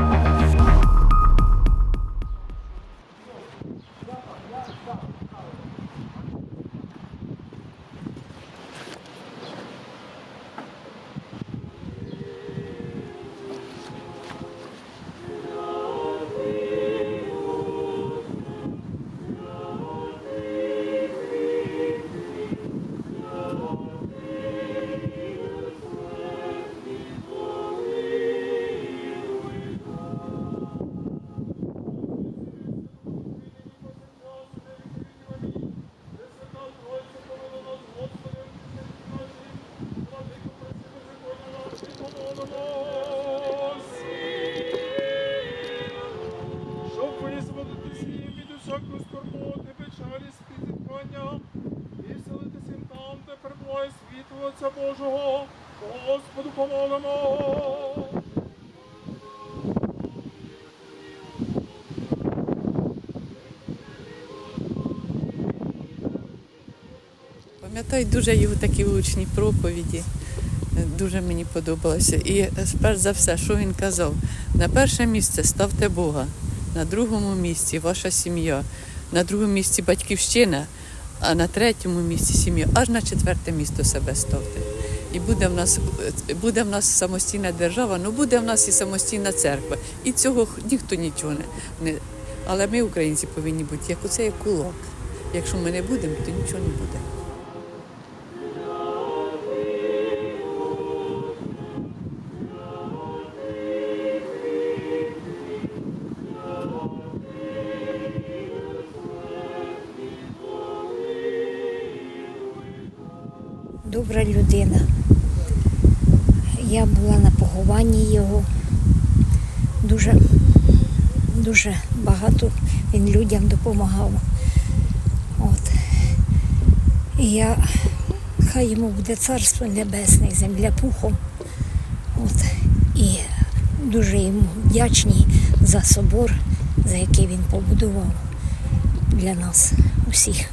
Щоб співзіткання, і вселитися там, де перебуває світло Божого, Господу помолимо. Пам'ятаю дуже його такі влучні проповіді. Дуже мені подобалося. І перш за все, що він казав, на перше місце ставте Бога, на другому місці ваша сім'я, на другому місці батьківщина, а на третьому місці сім'ю, аж на четверте місто себе ставте. І буде в нас буде в нас самостійна держава, ну буде в нас і самостійна церква. І цього ніхто нічого не. Але ми, українці, повинні бути як оце як кулак. Якщо ми не будемо, то нічого не буде. Добра людина. Я була на похованні його. Дуже, дуже багато він людям допомагав. От. І я, хай йому буде царство небесне, земля пухом. От. І дуже йому вдячні за собор, за який він побудував для нас усіх.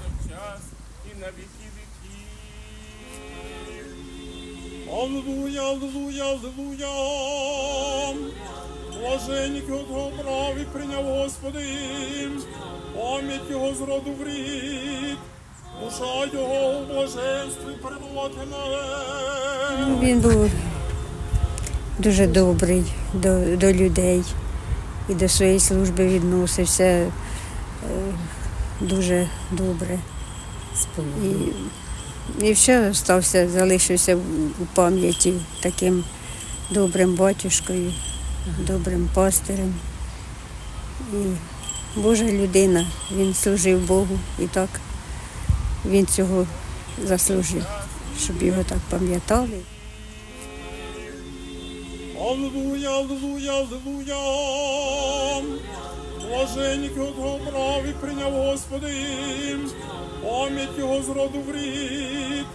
Аллилуйя, аллилуйя, аллилуйя. Блаженник його того брав і прийняв Господи, пам'ять його з роду в рід, душа його у блаженстві перебуватиме. Він був дуже добрий до, до людей і до своєї служби відносився е, дуже добре. І, і ще стався, залишився у пам'яті таким добрим батюшкою, добрим пастирем. І Божа людина, він служив Богу і так він цього заслужив, щоб його так пам'ятали. Аллилуйя, аллилуйя, аллилуйя. Блаженник його праві прийняв Господи, пам'ять його зроду в рід,